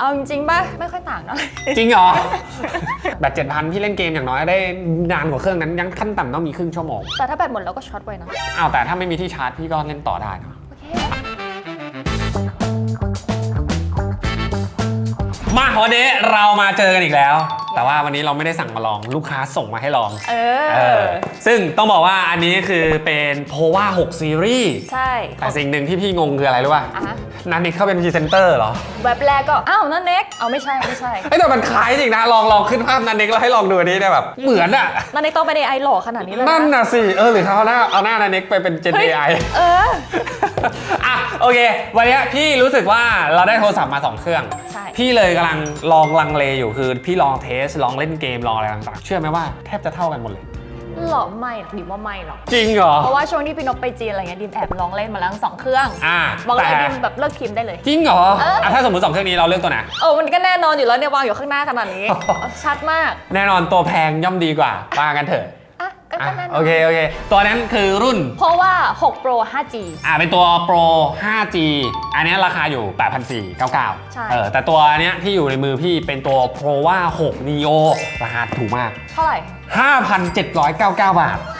เอาจริงๆป่ะไม่ค่อยต่างเท่าไหร่จริงเหรอ แบตเจ็ดพันพี่เล่นเกมอย่างน้อยได้นานกว่าเครื่องนั้นยังขั้นต่ำต้องมีครึ่งชั่วโมงแต่ถ้าแบตหมดแล้วก็ช็อตไวนะอ้าวแต่ถ้าไม่มีที่ชาร์จพี่ก็เล่นต่อได้นะโอเคมาวันนี้เรามาเจอกันอีกแล้ว แต่ว่าวันนี้เราไม่ได้สั่งมาลองลูกค้าส่งมาให้ลองเอเอออซึ่งต้องบอกว่าอันนี้คือเป็น p o v a 6 Series ใช่แต่สิ่งหนึ่งที่พี่งงคืออะไรรู้ป่ะอะฮะนันนิกเขาเป็นพรีเซนเตอร์เหรอแว็บแรกก็อ้าวนั่นเน็กเอาไม่ใช่ไม่ใช่เอ้ยแต่มันคล้ายจริงนะลองลองขึ้นภาพนันนิกแล้วให้ลองดูอันนี้เนี่ยแบบเหมือนอะนั่นเน็กต้องไปในไอหล่อขนาดนี้เลยนั่นนะน่ะสิเออหรือเขาเอาหน้าเอาหน้านันนิกไปเป็น Gen เฮ้ย AI เออ อะโอเค วันนี้พี่รู้สึกว่าเราได้โทรศัพท์มา 2 เครื่องใช่ พี่เลยกำลังลองลังเลอยู่คือ พี่ลองเทสลองเล่นเกมลองอะไรต่างๆ เชื่อไหมว่าแทบจะเท่ากันหมดเลย หรอไม่หรอกดิมว่าไม่หรอก จริงเหรอ เพราะว่าช่วงที่พี่นกไปจีนอะไรเงี้ยดิมแอบลองเล่นมาแล้วทั้งสองเครื่องอ่าบอกเลยแต่ ดิมแบบเลิกคิมได้เลย จริงเหรอเอออะถ้าสมมติสองเครื่องนี้เราเลือกตัวไหนโอ้มันก็แน่นอนอยู่แล้วเนี่ยวางอยู่ข้างหน้าขนาดนี้ ชัดมาก แน่นอนตัวแพงย่อมดีกว่าว่ากันเถอะอะ ก็อะก็แน่นอนโอเค โอเค ตัวนั้นคือรุ่น เพราะว่า 6 Pro 5G อ่าเป็นตัว Pro 5G อันเนี้ยราคาอยู่ 8,499ใช่ เออแต่ตัวเนี้ยที่อยู่ในมือพี่เป็นตัว Pro ว่า 6 Neo ราคาถูกมาก เท่าไหร่ 5,799 บาทเฮ้ย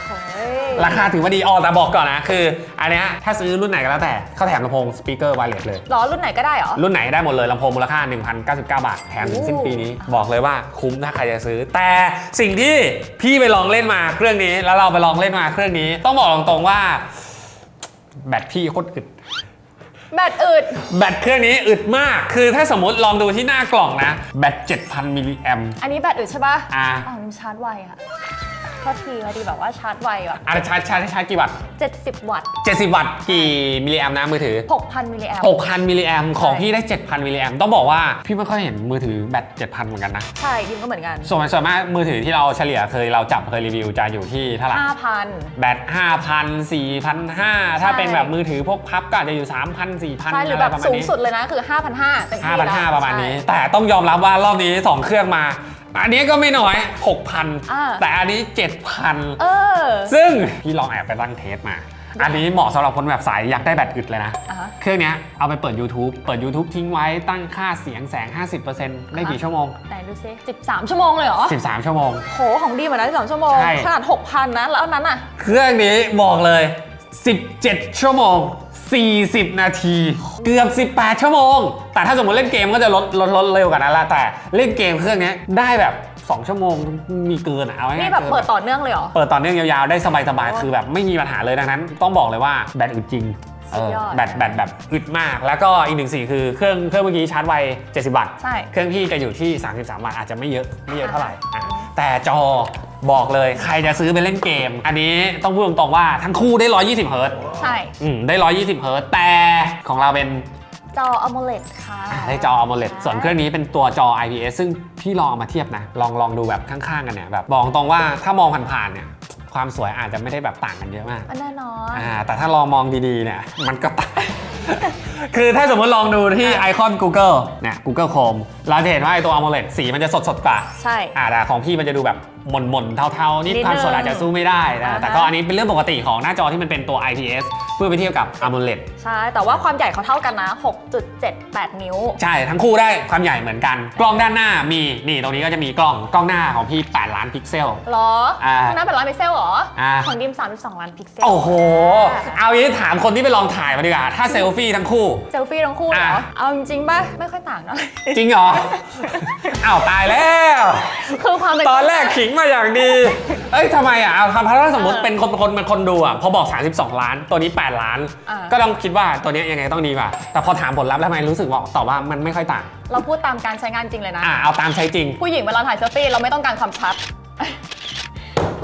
ราคาถือว่าดีอ๋อแต่บอกก่อนนะ คือ อันเนี้ยถ้าซื้อรุ่นไหนก็แล้วแต่เขาแถมลำโพงสปีกเกอร์ไวเลสเลย หรอรุ่นไหนก็ได้เหรอ รุ่นไหนได้หมดเลยลำโพงมูลค่า 1,099 บาท แถมถึงสิ้นปีนี้ บอกเลยว่าคุ้มถ้าใครจะซื้อ แต่สิ่งที่พี่ไปลองเล่นมาเครื่องนี้ แล้วเราไปลองเล่นมาเครื่องนี้ ต้องบอกตรงๆว่า แบตพี่โคตรอึด แบตอึดแบตเครื่องนี้อึดมาก คือถ้าสมมติลองดูที่หน้ากล่องนะ แบต 7,000 มิลลิแอมอันนี้แบตอึดใช่ปะอ่าอ๋อนี่ชาร์จไวอะ โทษทีพอดีแบบว่าชาร์จไวแบบอะชาร์จชาร์จชาร์จกี่วัตต์ 70 วัตต์ 70 วัตต์กี่มิลลิแอมนะมือถือ 6,000 มิลลิแอม6,000 มิลลิแอมของพี่ได้ 7,000 มิลลิแอมต้องบอกว่าพี่ไม่ค่อยเห็นมือถือแบต 7,000 เหมือนกันนะ ใช่ดิมก็เหมือนกัน ส่วนส่วนมากมือถือที่เราเฉลี่ยเคยเราจับเคยรีวิวจะอยู่ที่เท่าไหร่5,000 แบต 5,000 4,500 ถ้าเป็นแบบมือถือพวกพับก็อาจจะอยู่ 3,000 4,000ใช่หรืออะไรแบบประมาณสูงนี้สุดเลยนะคือ 5,500เต็มที่แล้ว5,500 ประมาณนี้ใช่แต่ต้องยอมรับว่ารอบนี้ 2 เครื่องมาอันนี้ก็ไม่น้อย 6,000อ่าแต่อันนี้ 7,000เออซึ่งพี่ลองแอบไปตั้งเทสมาอันนี้เหมาะสำหรับคนแบบสายอยากได้แบตอึดเลยนะ อะฮะ เครื่องเนี้ยเอาไปเปิด YouTube เปิด YouTube ทิ้งไว้ตั้งค่าเสียงแสง 50%ได้กี่ชั่วโมง ไหนดูซิ13 ชั่วโมงเลยเหรอ 13 ชั่วโมง โห ของดีเหมือนนั้น13 ชั่วโมง ใช่ ขนาด 6,000 นะ แล้วอันนั้นอะ เครื่องนี้บอกเลย 17 ชั่วโมง 40 นาที เกือบ 18 ชั่วโมง แต่ถ้าสมมติเล่นเกมก็จะลดลดลดเร็วกว่านั้นละแต่เล่นเกมเครื่องนี้ได้แบบ 2 ชั่วโมงมีเกินอะเอาง่ายๆนี่แบบกินเปิดต่อเนื่องเลยเหรอ เปิดต่อเนื่องยาวๆ ได้สบายโอ้ๆคือแบบไม่มีปัญหาเลยดังนั้น ต้องบอกเลยว่าแบตอึดจริงสุดยอดเออแบตแบตแบบอึดมาก แล้วก็อีกหนึ่งสิ่งคือเครื่องเครื่องเมื่อกี้ชาร์จไว 70 วัตต์ ใช่ เครื่องพี่จะอยู่ที่ 33 วัตต์อาจจะไม่เยอะไม่เยอะเท่าไหร่อะแต่จอบอกเลยใครจะซื้อไปเล่นเกม อันนี้ต้องพูดตรงๆว่าทั้งคู่ได้ 120 เฮิร์ตซ์ใช่ อืมได้ 120 เฮิร์ตซ์แต่ของเราเป็น จอ AMOLED ค่ะอะ ได้จอ AMOLED ส่วนเครื่องนี้เป็นตัวจอ IPS ซึ่งพี่ลองเอามาเทียบนะ ลองลองดูแบบข้างๆกันเนี่ยแบบบอกตรงว่าถ้ามองผ่านๆเนี่ยความสวยอาจจะไม่ได้แบบต่างกันเยอะมากอันแน่นอนอ่าแต่ถ้าลองมองดีๆเนี่ยมันก็ต่าง คือถ้าสมมติลองดูที่ไอคอน Google เนี่ย Google Chrome เราจะเห็นว่าไอตัว AMOLED สีมันจะสดสดๆกว่าใช่อ่าแต่ของพี่มันจะดูแบบ หม่นๆเทาๆ นี่นิดนึงความสดอาจจะสู้ไม่ได้อ่านะฮะ แต่ก็อันนี้เป็นเรื่องปกติของหน้าจอที่มันเป็นตัว IPS เพื่อไปเทียบกับ AMOLED ใช่ แต่ว่าความใหญ่เขาเท่ากันนะ 6.78 นิ้ว ใช่ทั้งคู่ได้ความใหญ่เหมือนกัน กล้องด้านหน้ามีนี่ตรงนี้ก็จะมีกล้องกล้องหน้าของพี่ 8 ล้านพิกเซล หรออ่าข้างหน้าเป็นร้อยพิกเซลเหรอ อ่า ของดิม 32 ล้านพิกเซลโอ้โห เอางี้ถามคนที่ไปลองถ่ายมาดีกว่า ถ้าเซลฟี่ทั้งคู่ เซลฟี่ทั้งคู่เหรอ อะ เอาจริงๆป่ะ ไม่ค่อยต่างเท่าไหร่จริงเหรอ อ้าวตายแล้ว คือความเป็นตอนแรกขิงมาอย่างดี เอ้ยทำไมอะเอาเพราะถ้าสมมติเป็นคนคนเป็นคนดูอะพอบอก 32 ล้าน ตัวนี้ 8 ล้าน อ่า ก็ต้องคิดว่าตัวเนี้ยยังไงต้องดีกว่า แต่พอถามผลลัพธ์แล้วทำไมรู้สึกว่าตอบว่ามันไม่ค่อยต่าง เราพูดตามการใช้งานจริงเลยนะ อ่าเอาตามใช้จริง ผู้หญิงเวลาถ่ายเซลฟี่เราไม่ต้องการความชัด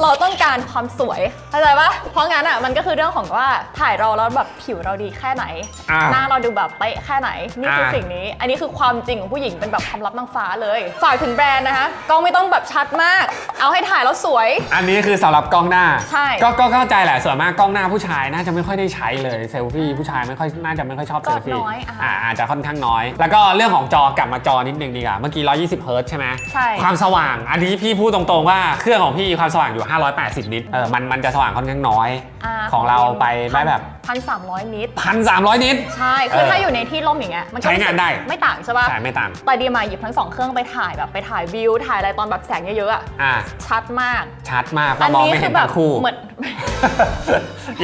เราต้องการความสวยเข้าใจปะเพราะงั้นอะมันก็คือเรื่องของว่าถ่ายเราแล้วแบบผิวเราดีแค่ไหน อ่าหน้าเราดูแบบเป๊ะแค่ไหน นี่คืออา สิ่งนี้ อันนี้คือความจริงของผู้หญิงเป็นแบบความลับนางฟ้าเลย ฝากถึงแบรนด์นะคะกล้องไม่ต้องแบบชัดมาก เอาให้ถ่ายแล้วสวย อันนี้คือสำหรับกล้องหน้า ใช่ ก็ก็เข้าใจแหละส่วนมากกล้องหน้าผู้ชายน่าจะไม่ค่อยได้ใช้เลยเซลฟี่ผู้ชายไม่ค่อยน่าจะไม่ค่อยชอบก็เซลฟี่น้อยอะอ่าอาจจะค่อนข้างน้อย แล้วก็เรื่องของจอกลับมาจอนิดนึงดีกว่าเมื่อกี้ 120เฮิร์ตซ์ใช่ไหมใช่ ความสว่าง อันนี้พี่พูดตรงๆว่าเครื่องของพี่ความสว่างอยู่580นิตเออมันมันจะสว่างค่อนข้างน้อยาของเราไปได้แบบ 1,300นิตพันสามร้อยนิตใช่ คือเออถ้าอยู่ในที่ร่มอย่างเงี้ยมันก็ใช้งานได้ ไม่ต่างใช่ป่ะ ใช่ไม่ต่างแต่ดีมาหยิบทั้งสองเครื่องไปถ่ายแบบไปถ่ายวิว ถ่ายอะไรตอนแบบแสงเยอะๆอะอ่าชัดมาก ชัดมากอัมองนี้ไม่คืเห็นแบทั้บงคู่ เหมือน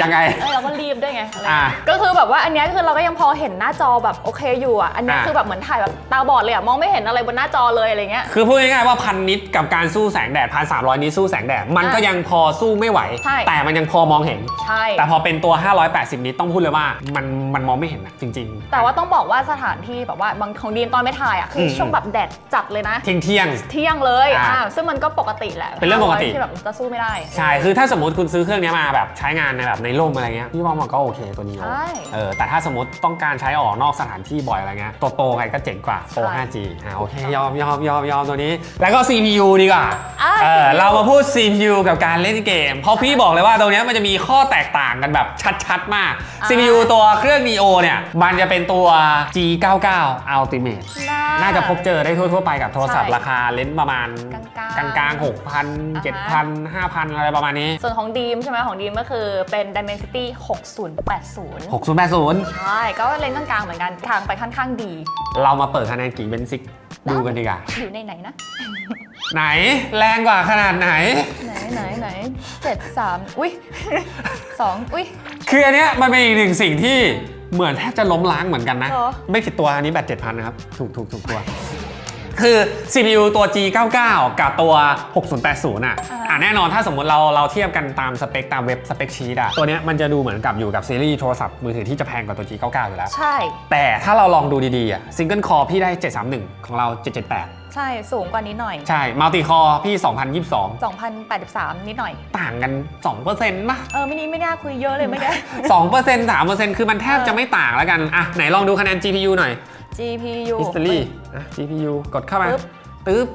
ยังไง เอ้ยเราก็รีบด้วยไงอะไรอ่าก็คือแบบว่าอันเนี้ยคือเราก็ยังพอเห็นหน้าจอแบบโอเคอยู่อะ อันเนี้ยอ่า คือแบบเหมือนถ่ายแบบตาบอดเลยอะ มองไม่เห็นอะไรบนหน้าจอเลยอะไรเงี้ย คือพูดง่ายๆว่าพันนิตกับการสู้แสงแดดพันสามร้อยนิตสู้แสงแดด มันก็อะยังพอสู้ไม่ไหว ใช่ แต่มันยังพอมองเห็น ใช่ แต่พอเป็นตัว 580นิตต้องพูดเลยว่ามันมันมองไม่เห็นนะจริง ๆ แต่ว่าต้องบอกว่าสถานที่แบบว่าบางของดีมตอนไม่ถ่ายอะคืออม ช่วงแบบแดดจัดเลยนะ เที่ยงเที่ยง เที่ยงเลยอ่าอ่าซึ่งมันก็ปกติแหละเป็นเรื่องปกติ ที่แบบจะสู้ไม่ได้ใช่ คือถ้าสมมติคุณซื้อเครื่องนี้มาแบบใช้งานในแบบในร่มอะไรเงี้ยพี่ว่ามันก็โอเคตัวนี้ใช่ เออแต่ถ้าสมมติต้องการใช้ออกนอกสถานที่บ่อยอะไรเงี้ยตัวโตไงก็เจ๋งกว่าโปร ใช่ 5G อ่าโอเคยอมยอมยอมยอมตัวนี้ แล้วก็ CPU ดีกว่าอ่าเออ CPU เรามาพูด CPU กับการเล่นเกม เพราะพี่บอกเลยว่าตรงเนี้ยมันจะมีข้อแตกต่างกันแบบชัดๆมากอ่า CPU ตัวเครื่อง Neo เนี่ย มันจะเป็นตัว G99 Ultimate น่าจะพบเจอได้ทั่วๆไปกับโทรศัพท์ใช่ราคาเลนส์ประมาณกลางๆกลางๆ6,000 7,000 5,000อะไรประมาณนี้ ส่วนของดีมใช่ไหมของดีมก็คือเป็น Dimensity 6080 6080 ใช่ ก็เลนส์กลางๆเหมือนกันทางไปค่อนข้างดี เรามาเปิดคะแนนกี่เบนซิกดูกันดีกว่า อยู่ในไหนนะไหนแรงกว่าขนาดไหน ไหนไหนไหนเจ็ดสามอุ้ยสองอุ้ย คืออันเนี้ยมันเป็นอีกหนึ่งสิ่งที่เหมือนแทบจะล้มล้างเหมือนกันนะ เหรอ ไม่ผิดตัวอันนี้แบต7,000นะครับ ถูกถูกถูกตัว คือ CPU ตัว G99 กับตัว 6080 อะ อ่า อะแน่นอนถ้าสมมติเราเราเทียบกันตามสเปคตามเว็บสเปคชีตอะตัวเนี้ยมันจะดูเหมือนกับอยู่กับซีรีส์โทรศัพท์มือถือที่จะแพงกว่าตัว G99 อยู่แล้ว ใช่ แต่ถ้าเราลองดูดีๆอะซิงเกิลคอพี่ได้ 731 ของเรา 778 ใช่สูงกว่านี้หน่อย ใช่มัลติคอพี่ 2022 2083 นิดหน่อย ต่างกัน 2%ป่ะเออไม่นี้ไม่น่าคุยเยอะเลยไม่ได้ 2% 3%คือมันแทบจะไม่ต่างแล้วกันอะไหนลองดูคะแนน GPU หน่อย GPU history อะ GPU กดเข้ามาปึ๊บตึ๊บ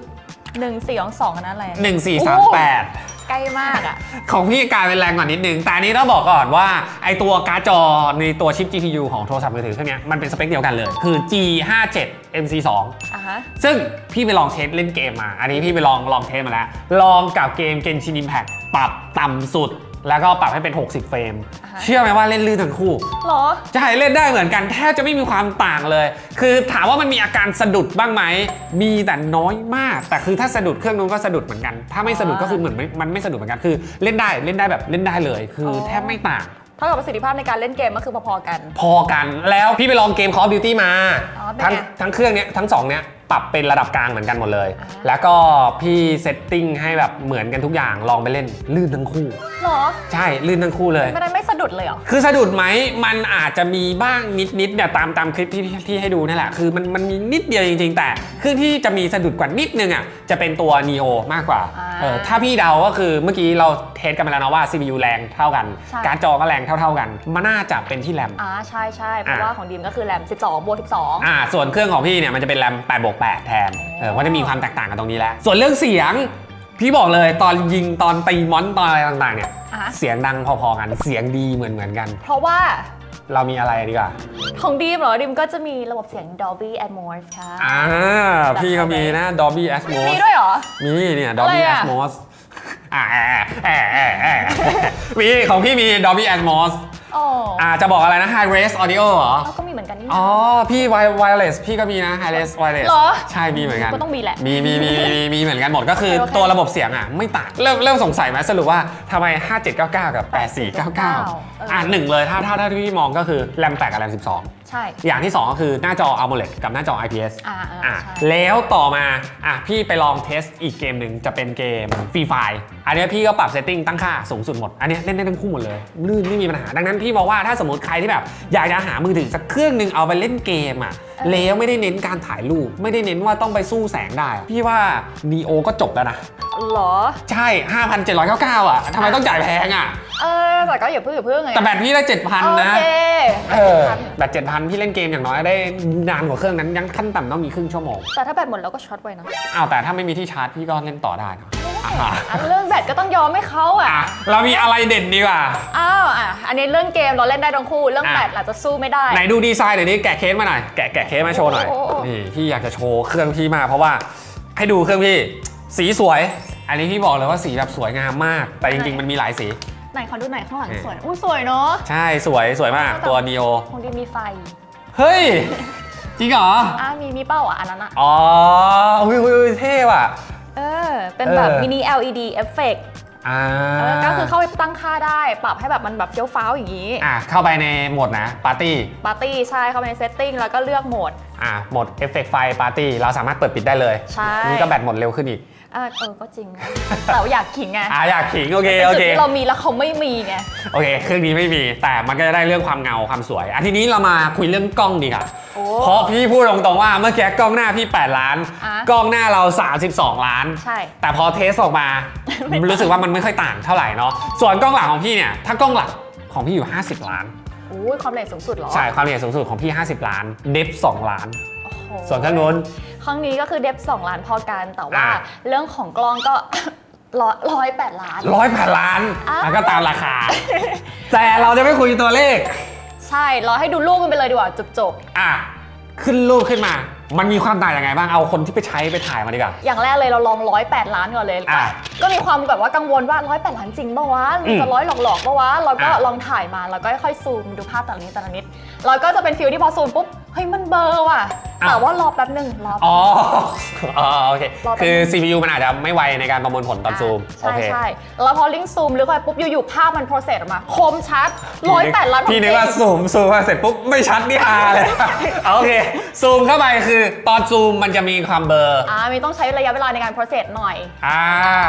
หนึ่งสี่ของสองอันนั้นอะไรอะ1438 ใกล้มากอะ ของพี่กลายเป็นแรงกว่านิดนึง แต่อันนี้ต้องบอกก่อนว่า ไอตัวการ์ดจอในตัวชิป GPU ของโทรศัพท์มือถือเครื่องเนี้ยมันเป็นสเปคเดียวกันเลย คือ G57 MC2 อะฮะ ซึ่งพี่ไปลองเทสเล่นเกมมา อันนี้พี่ไปลองลองเทสมาแล้ว ลองกับเกม Genshin Impact ปรับต่ำสุด แล้วก็ปรับให้เป็น 60 เฟรม อ่าฮะ เชื่อไหมว่าเล่นลื่นทั้งคู่เหรอใช่เล่นได้เหมือนกันแทบจะไม่มีความต่างเลย คือถามว่ามันมีอาการสะดุดบ้างไหม มีแต่น้อยมาก แต่คือถ้าสะดุดเครื่องนู้นก็สะดุดเหมือนกัน ถ้าไม่สะดุดก็คือเหมือนไม่มันไม่สะดุดเหมือนกัน คือเล่นได้เล่นได้แบบเล่นได้เลย คือออ แทบไม่ต่าง เท่ากับประสิทธิภาพในการเล่นเกมก็คือพอๆกัน พอกัน แล้วพี่ไปลองเกม Call of Duty มา อ๋อเป็นทั้งไงทั้งเครื่องเนี้ยทั้งสองเนี้ย ปรับเป็นระดับกลางเหมือนกันหมดเลยอ่าแล้วก็พี่เซตติ้งให้แบบเหมือนกันทุกอย่างลองไปเล่นลื่นทั้งคู่เหรอใช่ลื่นทั้งคู่เลยไม่ได้ไม่สะดุดเลยเหรอ คือสะดุดไหมมันอาจจะมีบ้างนิดนิดๆเนี่ยตามตามคลิปที่ที่ให้ดูนั่นแหละ คือมันมันมีนิดเดียวจริง ๆ แต่เครื่องที่จะมีสะดุดกว่านิดนึงอะจะเป็นตัว Neo มากกว่าอ่าเออถ้าพี่เดาก็คือเมื่อกี้เราเทสกันไปแล้วนะว่า CPU แรงเท่ากัน ใช่ การ์ดจอก็แรงเท่า ๆกัน มันน่าจะเป็นที่แรม อ่าใช่ใช่เพราะอะว่าของดีมก็คือแรม 12บวก12 อ่าส่วนเครื่องของพี่เนี่ยมันจะเป็นแรม8บวก8แทนเออก็จะมีความแตกต่างกันตรงนี้แหละส่วนเรื่องเสียง พี่บอกเลยตอนยิงตอนตีมอนตอนอะไรต่างๆเนี่ย อะ เสียงดังพอๆกันเสียงดีเหมือนเหมือนๆกัน เพราะว่าเรามีอะไรดีกว่าของดีมเหรอดีมก็จะมีระบบเสียง Dolby Atmos ค่ะ อ่าพี่ก็มีนะ Dolby Atmos มีด้วยเหรอ มีเนี่ย อะไร Dolby อะ Atmos อ่าแอะแอะแอะแอะมีของพี่มี Dolby Atmos อ๋ออ่าจะบอกอะไรนะ High Res Audio เหรอ เอาก็มีเหมือนกันนี่นะอ๋อ พี่ wi- wireless พี่ก็มีนะ High Res wireless เหรอใช่มีเหมือนกันก็ต้องมีแหละมีมีมีมีมีเหมือนกันหมดก็คือโอเคโอเค ตัวระบบเสียงอะ ไม่ต่าง เริ่มเริ่มสงสัยไหมสรุปว่าทำไม 5799 กับ 8499 อ่าหนึ่งเลยถ้าถ้าถ้าที่พี่มองก็คือแรม8กับแรม12 ใช่ อย่างที่ 2 ก็คือหน้าจอ AMOLED กับหน้าจอ IPS อ่าอ่าอะใช่ แล้วต่อมาอะพี่ไปลองเทสอีกเกมหนึ่งจะเป็นเกมฟรีไฟ อันเนี้ยพี่ก็ปรับเซตติ้งตั้งค่าสูงสุดหมด อันเนี้ยเล่นได้ทั้งคู่หมดเลย ลื่นไม่มีปัญหา ดังนั้นพี่บอกว่าถ้าสมมติใครที่แบบ อยากจะหามือถือสักเครื่องหนึ่งเอาไปเล่นเกมอะแล้วไม่ได้เน้นการถ่ายรูป ไม่ได้เน้นว่าต้องไปสู้แสงได้อะพี่ว่า Neo ก็จบแล้วนะเหรอ ใช่ 5,799 อะทำไมต้องจ่ายแพงอะ เออ แต่ก็อย่าเพิ่งอย่าเพิ่งไงแต่แบตพี่ได้ 7,000 นะ โอเคเออแบต7,000 พี่เล่นเกมอย่างน้อยได้นานกว่าเครื่องนั้นยังขั้นต่ำต้องมีครึ่งชั่วโมง แต่ถ้าแบตหมดแล้วก็ช็อตไว้นะอ้าวแต่ถ้าไม่มีที่ชาร์จพี่ก็เล่นต่อได้นะ อะอะเรื่องแบตก็ต้องยอมให้เขาอะ อะเรามีอะไรเด่นดีกว่า อ้าวอะอันนี้เรื่องเกมเราเล่นได้ทั้งคู่ เรื่องอะ แบตอาจจะสู้ไม่ได้ ไหนดูดีไซน์หน่อยนี้แกะเคสมาหน่อย แกะแกะเคสมาโชว์หน่อย โอ้โอ้โอ้นี่พี่อยากจะโชว์เครื่องพี่มากเพราะว่าให้ดูเครื่องพี่ สีสวย อันนี้พี่บอกเลยว่าสีแบบสวยงามมาก แต่จริงๆมันมีหลายสี ไหนไหนขอดูหน่อยข้างหลังนี่สวย อุ้ยสวยเนาะ ใช่สวยสวยมากตัว neo ของดีมีไฟ เฮ้ย จริงเหรออะมีมีเป้าอะอันนั้นอะ อ๋ออุ้ยอุ้ยอุ้ยเท่ว่ะ เออ เป็นแบบเออ มินิ LED เอฟเฟกต์อ่าเออก็คือเข้าไปตั้งค่าได้ ปรับให้แบบมันแบบเฟี้ยวฟ้าวอย่างนี้ อะเข้าไปในโหมดนะปาร์ตี้ปาร์ตี้ใช่เข้าไปในเซตติ้งแล้วก็เลือกโหมด อะโหมดเอฟเฟกต์ไฟปาร์ตี้เราสามารถเปิดปิดได้เลยใช่ นี่ก็แบตหมดเร็วขึ้นอีก เออเออก็จริงนะแต่ว่าอยากขิงไงอะอยากขิงโอเคเป็นโอจุดเค ที่เรามีแล้วเขาไม่มีไง โอเค เครื่องนี้ไม่มี แต่มันก็จะได้เรื่องความเงาความสวยอะทีนี้เรามาคุยเรื่องกล้องดีกว่าโอ้เพราะพี่พูดตรงๆว่าเมื่อกี้กล้องหน้าพี่ 8 ล้าน อะ กล้องหน้าเรา 32 ล้าน ใช่ แต่พอเทสออกมารู้สึกว่ามันไม่ค่อยต่างเท่าไหร่เนาะ ส่วนกล้องหลังของพี่เนี่ย ถ้ากล้องหลักของพี่อยู่ 50 ล้านอุ้ยความเร็วสูงสุดเหรอ ใช่ ความละเอียดสูงสุดของพี่ 50 ล้าน เดฟ2ล้านโอ้โห ส่วนเครื่องนู้นครั้งนี้ก็คือเดฟสองล้านพอกันแต่ว่า อะ เรื่องของกล้องก็ ร้อยร้อยแปดล้าน ร้อยแปดล้านอ้าวมันก็ตามราคา แต่เราจะไม่คุยตัวเลข ใช่เราให้ดูรูปกันไปเลยดีกว่าจบอะ ขึ้นรูปขึ้นมา มันมีความต่างยังไงบ้าง เอาคนที่ไปใช้ไปถ่ายมาดีกว่า ๆอย่างแรกเลยเราลองร้อยแปดล้านก่อนเลยอะก็มีความแบบว่ากังวลว่าร้อยแปดล้านจริงปะวะมันอืจะมร้อยหลอกๆปะวะเราก็อะ ลองถ่ายมาแล้วก็ค่อยๆซูมดูภาพแต่ละนิดแต่ละนิดเราก็จะเป็นฟิลที่พอซูมปุ๊บเฮ้ยมันเบลอร์ว่ะแต่ว่ารอแป๊บหนึ่งรอแป๊บ อ๋ออ๋อโอเค รอแป๊บคือ CPU มันอาจจะไม่ไวในการประมวลผลตอนซูม โอใช่เคใช่แล้วพอลิงก์ซูมหรืออะไรปุ๊บอยู่ๆภาพมันโปรเซสออกมา คมชัดร้อยแปดล้านของพี่นึกว่าจริงซูมซูมมาเสร็จปุ๊บไม่ชัดนี่ฮาเลย เอาโอเค ซูมเข้าไปคือตอนซูมมันจะมีความเบลอร์ อ่ามีต้องใช้ระยะเวลาในการโปรเซสหน่อย อ่า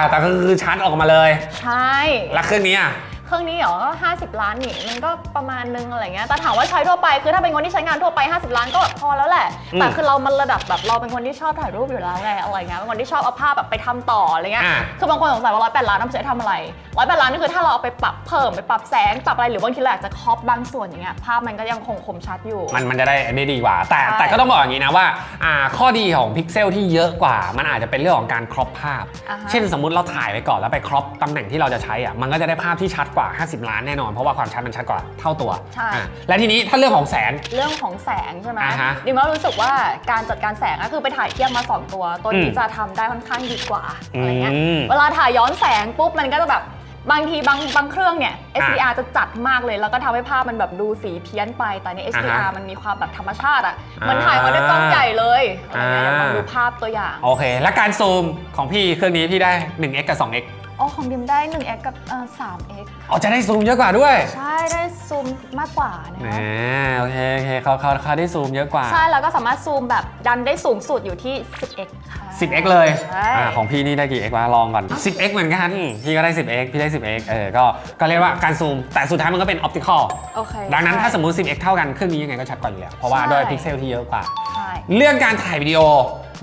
แต่ก็คือชัดออกมาเลย ใช่ แล้วเครื่องนี้อะ เครื่องนี้เหรอก็50 ล้านนี่มันก็ประมาณนึงอะไรเงี้ยแต่ถามว่าใช้ทั่วไปคือถ้าเป็นคนที่ใช้งานทั่วไป 50 ล้านก็แบบพอแล้วแหละอืมแต่คือเรามันระดับแบบเราเป็นคนที่ชอบถ่ายรูปอยู่แล้วไงอะไรเงี้ยเป็นคนที่ชอบเอาภาพแบบไปทำต่ออะไรเงี้ยอ่าคือบางคนสงสัยว่าร้อยแปดล้านเอาไปใช้ทำอะไรร้อยแปดล้านนี่คือถ้าเราเอาไปปรับเพิ่มไปปรับแสงปรับอะไรหรือบางทีเราอาจจะครอปบางส่วนอย่างเงี้ยภาพมันก็ยังคงคมชัดอยู่ มันมันจะได้อันนี้ดีกว่า แต่ใช่แต่ก็ต้องบอกอย่างนี้นะว่าอ่าข้อดีของพิกเซลที่เยอะกว่า มันอาจจะเป็นเรื่องของการครอปภาพอ่าฮะเช่นสมมุติเราถ่ายไปก่อนแล้วไปครอปตำแหน่งที่เราจะใช้อะมันก็จะได้ภาพที่ชัดกว่า50 ล้านแน่นอน เพราะว่าความชัดมันชัดกว่าเท่าตัวใช่ อะและทีนี้ถ้าเรื่องของแสง เรื่องของแสงใช่ไหมอ่าฮะดิมว่ารู้สึกว่าการจัดการแสงก็คือไปถ่ายเทียบมา2ตัว ตัวนี้อืม จะทำได้ค่อนข้างดีกว่าอะไรเงี้ย อืม เวลาถ่ายย้อนแสงปุ๊บมันก็จะแบบบางทีบางบางเครื่องเนี่ย SDR จะจัดมากเลย แล้วก็ทำให้ภาพมันแบบดูสีเพี้ยนไป แต่ใน อ่า SDR ฮะมันมีความแบบธรรมชาติอะอ่ามันถ่ายมาด้วยกล้องใหญ่เลยอะไรเงี้ยอ่า เดี๋ยวลองดูภาพตัวอย่าง โอเค และการซูมของพี่เครื่องนี้พี่ได้ 1x กับ 2x อ๋อของดิมได้ 1x กับเอ่อ 3x อ๋อจะได้ซูมเยอะกว่าด้วยใช่ได้ซูมมากกว่านะแหมคะโอเคโอเคเขาเขาเขาได้ซูมเยอะกว่า ใช่แล้วก็สามารถซูมแบบดันได้สูงสุดอยู่ที่ 10x ค่ะ 10x เลยใช่อ่าของพี่นี่ได้กี่ x วะลองก่อน 10x เหมือนกัน พี่ก็ได้ 10x พี่ได้ 10x เออก็ก็เรียกว่าการซูม แต่สุดท้ายมันก็เป็นออปติคอล โอเคดังนั้นถ้าสมใช่มติ 10x เท่ากันเครื่องนี้ยังไงก็ชัดกว่าอยู่แล้ว เพราะว่าใช่ด้วยพิกเซลที่เยอะกว่า ใช่ เรื่องการถ่ายวิดีโอ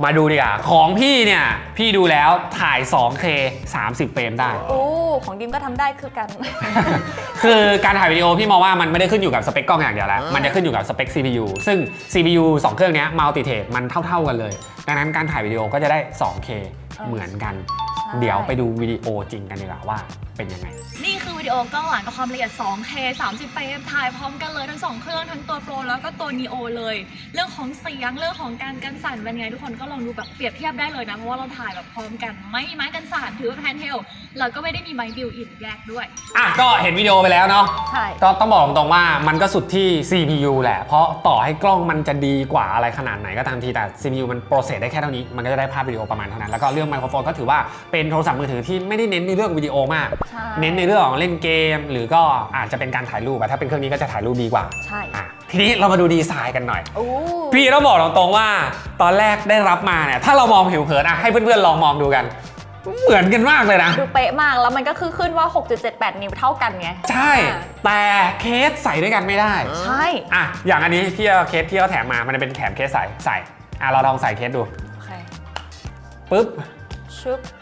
มาดูดีกว่าของพี่เนี่ย พี่ดูแล้วถ่าย 2K 30 เฟรมได้ โอ้ของดิมก็ทำได้คือกัน คือการถ่ายวิดีโอพี่มองว่ามันไม่ได้ขึ้นอยู่กับสเปคกล้องอย่างเดียวแล้ว มันจะขึ้นอยู่กับสเปค CPU ซึ่ง CPU 2เครื่องเนี้มัลติเทสมันเท่า ๆกันเลย ดังนั้นการถ่ายวิดีโอก็จะได้ 2K เหมือนกันใช่เดี๋ยวไปดูวิดีโอจริงกันดีกว่าว่าเป็นยังไง นี่คือ วิดีโอกล้องหลังกับความละเอียด 2K 30 เฟรมถ่ายพร้อมกันเลยทั้ง 2 เครื่องทั้งตัว Pro แล้วก็ตัว Neo เลย เรื่องของเสียงเรื่องของการกันสั่นเป็นไงทุกคนก็ลองดูแบบเปรียบเทียบได้เลยนะ เพราะว่าเราถ่ายแบบพร้อมกัน ไม่มีไม้กันสั่นถือว่าแพนเทลแล้วก็ไม่ได้มีไม้บิวอินแยกด้วย อะก็เห็นวิดีโอไปแล้วเนาะใช่ ก็ต้องบอกตรงๆว่ามันก็สุดที่ CPU แหละ เพราะต่อให้กล้องมันจะดีกว่าอะไรขนาดไหนก็ตามทีแต่ CPU มันโปรเซสได้แค่เท่านี้ มันก็จะได้ภาพวิดีโอประมาณเท่านั้นแล้วก็เรื่องไมโครโฟนก็ถือว่าเป็นโทรศัพท์มือถือที่ไม่ได้เน้นในเรื่องวิดีโอมาก ใช่ เน้นในเรื่องของเล่นเกม หรือก็อาจจะเป็นการถ่ายรูปอะถ้าเป็นเครื่องนี้ก็จะถ่ายรูปดีกว่าใช่ อะทีนี้เรามาดูดีไซน์กันหน่อย โอ้พี่ต้องบอกตรงๆว่าตอนแรกได้รับมาเนี่ยถ้าเรามองผิวเผินอะให้เพื่อนๆลองมองดูกัน เหมือนกันมากเลยนะ ดูเป๊ะมากแล้วมันก็คือขึ้นว่า 6.78 นิ้วเท่ากันไงใช่แต่เคสใส่ด้วยกันไม่ได้ ใช่ อะ อย่างอันนี้พี่เอาเคสที่เขาแถมมา มันจะเป็นแถมเคสใส่ใส่ อะ เราลองใส่เคสดู โอเคปุ๊บ ชึบชึบ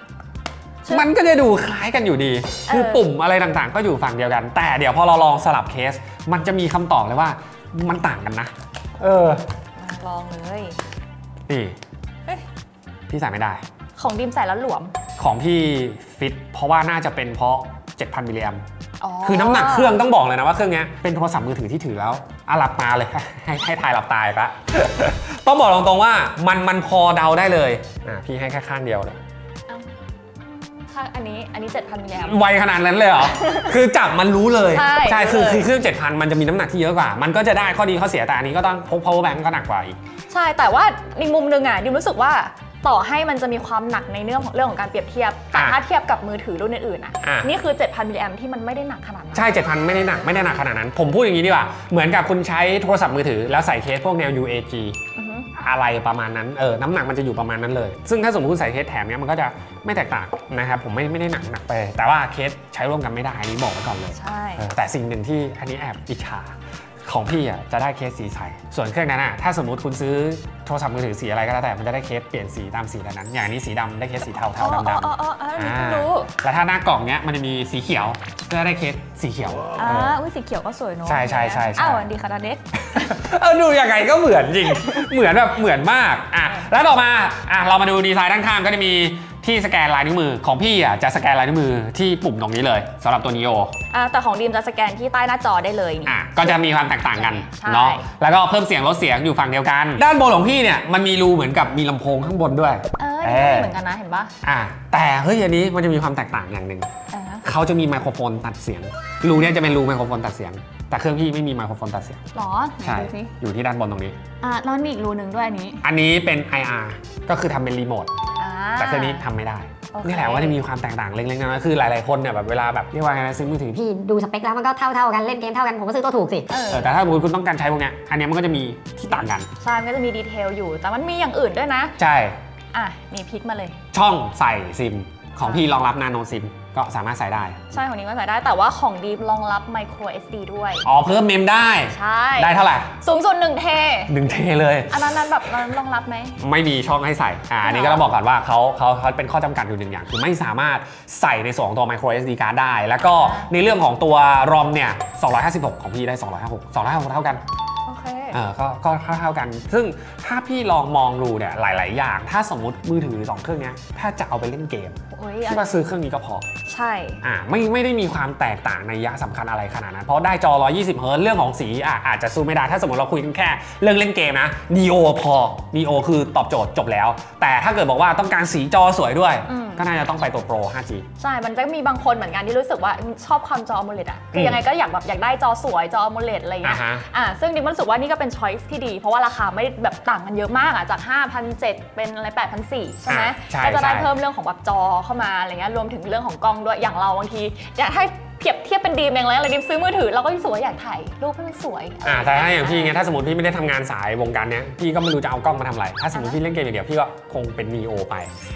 มันก็จะดูคล้ายกันอยู่ดี คือเออปุ่มอะไรต่างๆ ก็อยู่ฝั่งเดียวกัน แต่เดี๋ยวพอเราลองสลับเคส มันจะมีคำตอบเลยว่ามันต่างกันนะ เออมาลองเลยนี่เฮ้ยพี่ใส่ไม่ได้ ของดิมใส่แล้วหลวมของพี่ฟิต เพราะว่าน่าจะเป็นเพราะ 7,000มิลลิแอมอ๋อคือน้ำหนักเครื่องต้องบอกเลยนะว่าเครื่องเนี้ยเป็นโทรศัพท์มือถือที่ถือแล้วอะหลับตาเลย ให้ให้ทายหลับตายปะต้องบอกตรงๆว่ามันมันพอเดาได้เลยอะพี่ให้แค่ข้างเดียวเลย เอ้าถ้าอันนี้อันนี้ 7,000มิลลิแอม ไวขนาดนั้นเลยเหรอ คือจับมันรู้เลยใช่คือรู้เลย คือเครื่อง 7,000 มันจะมีน้ำหนักที่เยอะกว่า มันก็จะได้ข้อดีข้อเสียแต่อันนี้ก็ต้องพก power bank ก็หนักกว่าอีก ใช่แต่ว่าในมุมหนึงอะดิมรู้สึกว่าต่อให้มันจะมีความหนักในเรื่องของเรื่องของการเปรียบเทียบแต่อะถ้าเทียบกับมือถือรุ่นอื่นๆอะอะ นี่คือ 7,000มิลลิแอมที่มันไม่ได้หนักขนาดนั้น ใช่ 7,000 ไม่ได้หนัก ไม่ได้หนักขนาดนั้น ผมพูดอย่างนี้ดีกว่า เหมือนกับคุณใช้โทรศัพท์มือถือแล้วใส่เคสพวกแนว UAG อื อฮึอะไรประมาณนั้นเออน้ำหนักมันจะอยู่ประมาณนั้นเลย ซึ่งถ้าสมมติคุณใส่เคสแถมเนี้ยมันก็จะไม่แตกต่างนะครับผมไม่ไม่ได้หนักหนักไป แต่ว่าเคสใช้ร่วมกันไม่ได้อันนี้บอกไว้ก่อนเลยใช่เออแต่สิ่งหนึ่งที่อันนี้แอบอิจฉา ของพี่อะจะได้เคสสีใส ส่วนเครื่องนั้นอะถ้าสมมติคุณซื้อโทรศัพท์มือถือสีอะไรก็แล้วแต่มันจะได้เคสเปลี่ยนสีตามสีนั้น อย่างอันนี้สีดำได้เคสสีเทาเทาดำดำอ๋ออ๋ออ๋ออันนี้อ่าเพิ่งรู้แล้วถ้าหน้ากล่องเนี้ยมันจะมีสีเขียวก็ได้เคสสีเขียวอ่าเออ อุ้ยสีเขียวก็สวยเนอะใช่ใช่ใช่ใช่ อ้าวอันดีค่ะดาเด็ก เออดูยังไงก็เหมือนจริง เหมือนแบบเหมือนมากอะแล้วต่อมาอะเรามาดูดีไซน์ด้านข้างก็จะมี ที่สแกนลายนิ้วมือของพี่อะจะสแกนลายนิ้วมือที่ปุ่มตรงนี้เลยสำหรับตัว Neo อ่าแต่ของดีมจะสแกนที่ใต้หน้าจอได้เลยนี่ อะก็จะมีความแตกต่างกันใช่ เนาะแล้วก็เพิ่มเสียงลดเสียงอยู่ฝั่งเดียวกัน ด้านบนของพี่เนี่ยมันมีรูเหมือนกับมีลำโพงข้างบนด้วย เออเอนี่อเหมือนกันนะเห็นปะอะแต่เฮ้ยอันนี้มันจะมีความแตกต่างอย่างหนึ่งอ่าเขาจะมีไมโครโฟนตัดเสียงรูเนี่ยจะเป็นรูไมโครโฟนตัดเสียง แต่เครื่องพี่ไม่มีไมโครโฟนตัดเสียงหรอไหนใช่ดูสิอยู่ที่ด้านบนตรงนี้ อ่าแล้วมีอีกรูหนึ่งด้วยอันนี้ อันนี้เป็น IR ก็คือทำเป็นรีโมทอ่า แต่เครื่องนี้ทำไม่ได้โอเค นี่แหละว่าจะมีความแตกต่างเล็กๆน้อยๆคือหลายๆคนเนี่ยแบบเวลาแบบเรียกว่าไงนะซื้อมือถือพี่ดูสเปคแล้วมันก็เท่าเท่าๆกันเล่นเกมเท่ากันผมก็ซื้อตัวถูกสิ เออเออแต่ถ้าสมมติคุณต้องการใช้พวกเนี้ยอันเนี้ยมันก็จะมีที่ต่างกัน ใช่มันก็จะมีดีเทลอยู่ แต่มันมีอย่างอื่นด้วยนะ ใช่ อะ นี่พลิกมาเลย ช่องใส่ซิมของพี่รองรับนาโนซิม ก็สามารถใส่ได้ ใช่ของนี้ก็ใส่ได้แต่ว่าของดีมรองรับ micro SD ด้วย อ๋อ เพิ่มเมมได้ ใช่ ได้เท่าไหร่ สูงสุด1เทหนึ่งเทเลย อันนั้นนั้นแบบนั้นรองรับไหม ไม่มีช่องให้ใส่ อ่าอันนี้ก็ต้องบอกก่อนว่าเขาเขาเขาเป็นข้อจำกัดอยู่หนึ่งอย่าง คือไม่สามารถใส่ในส่วนของตัว micro SD card ได้ แล้วก็ในเรื่องของตัว ROM เนี่ย 256 ของพี่ได้ 256 256 เท่ากัน โอเค เออก็ก็เท่าๆกัน ซึ่งถ้าพี่ลองมองดูเนี่ยหลาย ๆ อย่าง ถ้าสมมติมือถือสองเครื่องเนี้ยถ้าจะเอาไปเล่นเกม โอ้ยพี่ว่าซื้อเครื่องนี้ก็พอ ใช่ อ่าไม่ไม่ได้มีความแตกต่างในยะสำคัญอะไรขนาดนั้น เพราะได้จอ 120 เฮิร์ตซ์เรื่องของสีอะอาจจะสู้ไม่ได้ถ้าสมมติเราคุยกันแค่ เรื่องเล่นเกมนะ Neo พอ Neo คือตอบโจทย์จบแล้ว แต่ถ้าเกิดบอกว่าต้องการสีจอสวยด้วยอืมก็น่าจะต้องไปตัว Pro 5G ใช่ มันจะมีบางคนเหมือนกันที่รู้สึกว่าชอบความจอ AMOLED อะคือมยังไงก็อยากแบบอยากได้จอสวยจอ AMOLED อะไรอย่างเงี้ยอ่าฮะอ่าซึ่งดิมรู้สึกว่านี่ก็เป็น choice ที่ดี เพราะว่าราคาไม่ได้แบบต่างกันเยอะมากอะจาก5,700เป็นอะไร8,400ใช่ไหมอะใช่ก็จะได้ใช่เพิ่มเรื่องของแบบจอเข้ามาอะไรเงี้ยรวมถึงเรื่องของกล้องด้วยอย่างเราบางทีอยากให้เทียบเทียบเป็นดีมเองเลยอะไรดิมซื้อมือถือเราก็รู้สึกว่าอยากถ่ายรูปให้มันสวยอ่าแต่ถ้าอย่างพี่ไงถ้าสมมติพี่ไม่ได้ทำงานสายวงการเนี้ยพี่ก็ไม่รู้จะเอากล้องมาทำอะไร ถ้าสมมติพี่เล่นเกมอย่างเดียวพี่ก็คงเป็น Neo ไป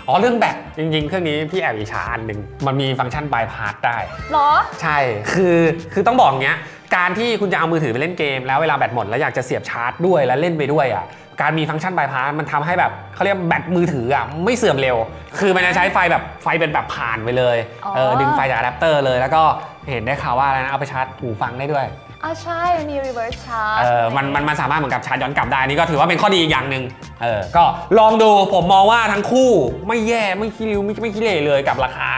อ๋อเรื่องแบตจริง ๆ เครื่องนี้พี่แอบอิจฉาอันหนึ่งมันมีฟังก์ชันบายพาสได้เหรอ ใช่คือคือต้องบอกอย่างเงี้ยการที่คุณจะเอามือถือไปเล่นเกม แล้วเวลาแบตหมดแล้วอยากจะเสียบชาร์จด้วยแล้วเล่นไปด้วยอะ การมีฟังก์ชันบายพาสมันทำให้แบบเขาเรียกแบตมือถืออะไม่เสื่อมเร็ว คือมันจะใช้ไฟแบบไฟเป็นแบบผ่านไปเลยอ๋อเออดึงไฟจากอะแดปเตอร์เลยแล้วก็เห็นได้ข่าวว่าอะไรนะเอาไปชาร์จหูฟังได้ด้วย อ่าใช่มันมี reverse charge เออมันมันมันสามารถเหมือนกับชาร์จย้อนกลับได้นี่ก็ถือว่าเป็นข้อดีอีกอย่างหนึ่งเออก็ลองดูผมมองว่าทั้งคู่ไม่แย่ไม่ขี้ริ้วไม่ไม่ขี้เหร่เลยกับราคา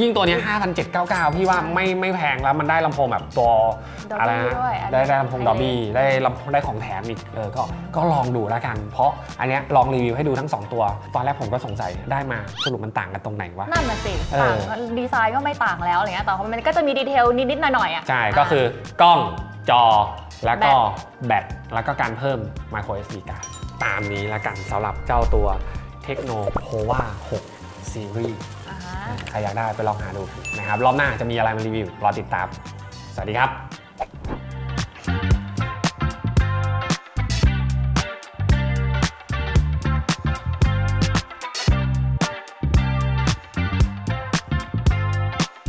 ยิ่งตัวเนี้ย5,799 พี่ว่าไม่ไม่แพงแล้วมันได้ลำโพงแบบตัว Dolby อะไรนะด้วยได้ได้ลำโพงดอ b บี้ได้ลำโพงได้ของแถมอีกเออก็ก็ลองดูแล้วกัน เพราะอันเนี้ยลองรีวิวให้ดูทั้ง 2 ตัว ตอนแรกผมก็สงสัยได้มาสรุปมันต่างกันตรงไหนวะ นั่นน่ะสิเออ ต่างดีไซน์ก็ไม่ต่างแล้วอะไรเงี้ยแต่ว่ามันก็จะมีดีเทลนิดๆหน่อยๆอะใช่ก็คือกล้อง จอ แล้วก็แบตแล้วก็การเพิ่ม micro SD card ตามนี้แล้วกันสำหรับเจ้าตัว Tecno Pova 6 Series อ่าฮะใครอยากได้ไปลองหาดูนะครับ รอบหน้าจะมีอะไรมารีวิว รอติดตาม สวัสดีครับ